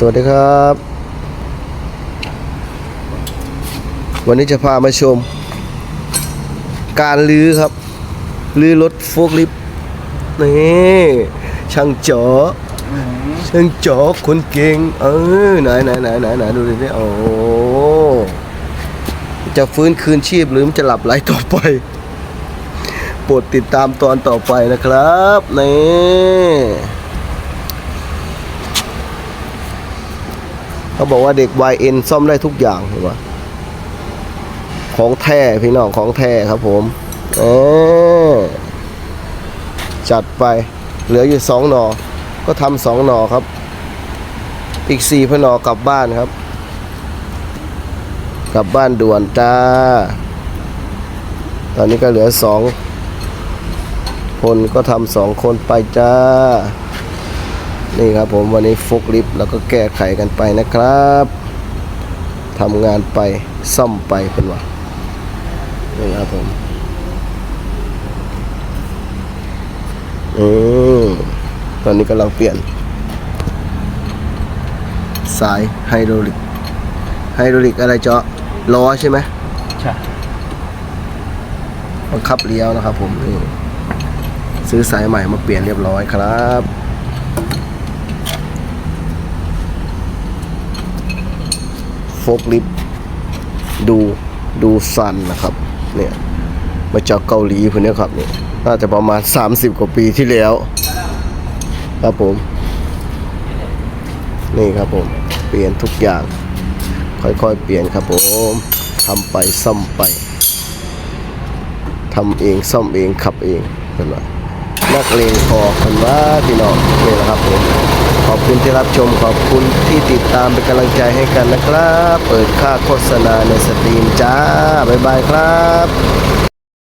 สวัสดีครับ วันนี้จะพามาชม การลื้อครับ ลื้อรถโฟล์คลิฟต์นี่ช่างจ๋อช่างจ๋อคนเก่งเออไหนไหนไหนไหนไหนดูดิเนี่ยโอ้จะฟื้นคืนชีพหรือมันจะหลับไหลต่อไปโปรดติดตามตอนต่อไปนะครับนี่ เขาบอกว่าเด็ก YN ซ่อมได้ทุกอย่างเห็นปะของแท้พี่น้องของแท้ครับผมเออจัดไปเหลืออยู่สองหนอ ก็ทำสองหนอครับ อีกสี่พนอกลับบ้านครับ กลับบ้านด่วนจ้า ตอนนี้ก็เหลือสองคนก็ทำสองคนไปจ้า นี่ครับผมวันนี้ฟุกลิฟต์แล้วก็แก้ไขกันไปนะครับทำงานไปซ่อมไปเป็นว่านี่ครับผมอืมตอนนี้กำลังเปลี่ยน สายไฮดรอลิก ไฮดรอลิกอะไรเจาะล้อใช่ไหมใช่บังคับเลี้ยวนะครับผมนี่ซื้อสายใหม่มาเปลี่ยนเรียบร้อยครับ โฟกลิฟดูดูซันนะครับเนี่ยมาจากเกาหลีพวกนี้ครับเนี่ยน่าจะประมาณ 30 กว่าปีที่แล้ว ครับผม นี่ครับผม เปลี่ยนทุกอย่าง ค่อยๆ เปลี่ยนครับผมทำไปซ่อมไปทำเองซ่อมเองขับเองเป็นว่า นักเลงพอคนว่าพี่น้องนี่แหละครับผมขอบคุณที่รับชมขอบคุณที่ติดตามเป็นกำลังใจให้กันนะครับ เปิดค่าโฆษณาในสตรีมจ้าบ๊ายบายครับ